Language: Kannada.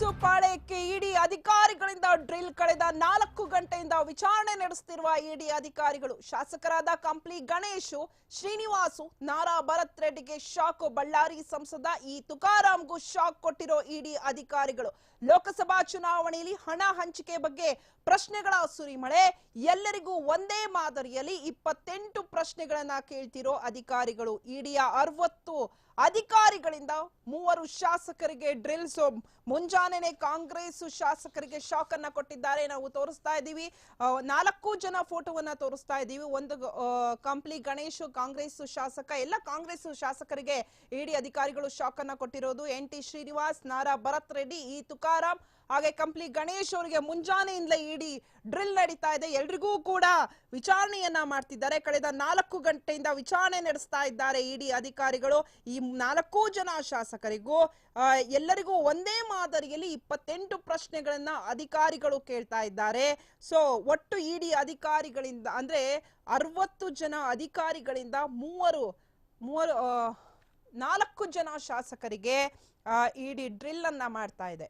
ಕಾಂಗ್ರೆಸ್ ಪಾಳೆಯಕ್ಕೆ ಇಡಿ ಅಧಿಕಾರಿಗಳಿಂದ ಡ್ರಿಲ್ ಕಳೆದ ನಾಲ್ಕು ಗಂಟೆಯಿಂದ ವಿಚಾರಣೆ ನಡೆಸುತ್ತಿರುವ ಇಡಿ ಅಧಿಕಾರಿಗಳು. ಶಾಸಕರಾದ ಕಂಪ್ಲಿ ಗಣೇಶು, ಶ್ರೀನಿವಾಸು, ನಾರಾ ಭರತ್ ರೆಡ್ಡಿಗೆ ಶಾಕ್. ಬಳ್ಳಾರಿ ಸಂಸದ ಈ ತುಕಾರಾಂಗೂ ಶಾಕ್ ಕೊಟ್ಟಿರೋ ಇಡಿ ಅಧಿಕಾರಿಗಳು. ಲೋಕಸಭಾ ಚುನಾವಣೆಯಲ್ಲಿ ಹಣ ಹಂಚಿಕೆ ಬಗ್ಗೆ ಪ್ರಶ್ನೆಗಳ ಸುರಿಮಳೆ. ಎಲ್ಲರಿಗೂ ಒಂದೇ ಮಾದರಿಯಲ್ಲಿ ಇಪ್ಪತ್ತೆಂಟು ಪ್ರಶ್ನೆಗಳನ್ನ ಕೇಳ್ತಿರೋ ಅಧಿಕಾರಿಗಳು. ಇಡಿಯ ಅರವತ್ತು ಅಧಿಕಾರಿಗಳಿಂದ ಮೂವರು ಶಾಸಕರಿಗೆ ಡ್ರಿಲ್ಸ್. ಮುಂಜಾನೆನೆ ಕಾಂಗ್ರೆಸ್ ಶಾಸಕರಿಗೆ ಶಾಕ್ ಅನ್ನ ಕೊಟ್ಟಿದ್ದಾರೆ. ನಾವು ತೋರಿಸ್ತಾ ಇದ್ದೀವಿ. ನಾಲ್ಕು ಜನ ಫೋಟೋವನ್ನ ತೋರಿಸ್ತಾ ಇದ್ದೀವಿ. ಒಂದು ಕಂಪ್ಲಿ ಗಣೇಶ್ ಕಾಂಗ್ರೆಸ್ ಶಾಸಕ, ಎಲ್ಲ ಕಾಂಗ್ರೆಸ್ ಶಾಸಕರಿಗೆ ಇಡಿ ಅಧಿಕಾರಿಗಳು ಶಾಕ್ ಅನ್ನ ಕೊಟ್ಟಿರೋದು. ಎನ್ ಟಿ ಶ್ರೀನಿವಾಸ್, ನಾರಾ ಭರತ್ ರೆಡ್ಡಿ, ಈ ತುಕಾರಾಂ ಹಾಗೆ ಕಂಪ್ಲಿ ಗಣೇಶ್ ಅವರಿಗೆ ಮುಂಜಾನೆಯಿಂದಲೇ ಇಡೀ ಡ್ರಿಲ್ ನಡೀತಾ ಇದೆ. ಎಲ್ರಿಗೂ ಕೂಡ ವಿಚಾರಣೆಯನ್ನ ಮಾಡ್ತಿದ್ದಾರೆ. ಕಳೆದ ನಾಲ್ಕು ಗಂಟೆಯಿಂದ ವಿಚಾರಣೆ ನಡೆಸ್ತಾ ಇದ್ದಾರೆ ಇಡಿ ಅಧಿಕಾರಿಗಳು. ಈ ನಾಲ್ಕು ಜನ ಶಾಸಕರಿಗೂ ಎಲ್ಲರಿಗೂ ಒಂದೇ ಮಾದರಿಯಲ್ಲಿ ಇಪ್ಪತ್ತೆಂಟು ಪ್ರಶ್ನೆಗಳನ್ನ ಅಧಿಕಾರಿಗಳು ಕೇಳ್ತಾ ಇದ್ದಾರೆ. ಸೊ ಒಟ್ಟು ಇಡಿ ಅಧಿಕಾರಿಗಳಿಂದ, ಅಂದ್ರೆ ಅರವತ್ತು ಜನ ಅಧಿಕಾರಿಗಳಿಂದ ಮೂವರು ಮೂವರು ನಾಲ್ಕು ಜನ ಶಾಸಕರಿಗೆ ಇಡಿ ಡ್ರಿಲ್ ಅನ್ನ ಮಾಡ್ತಾ ಇದೆ.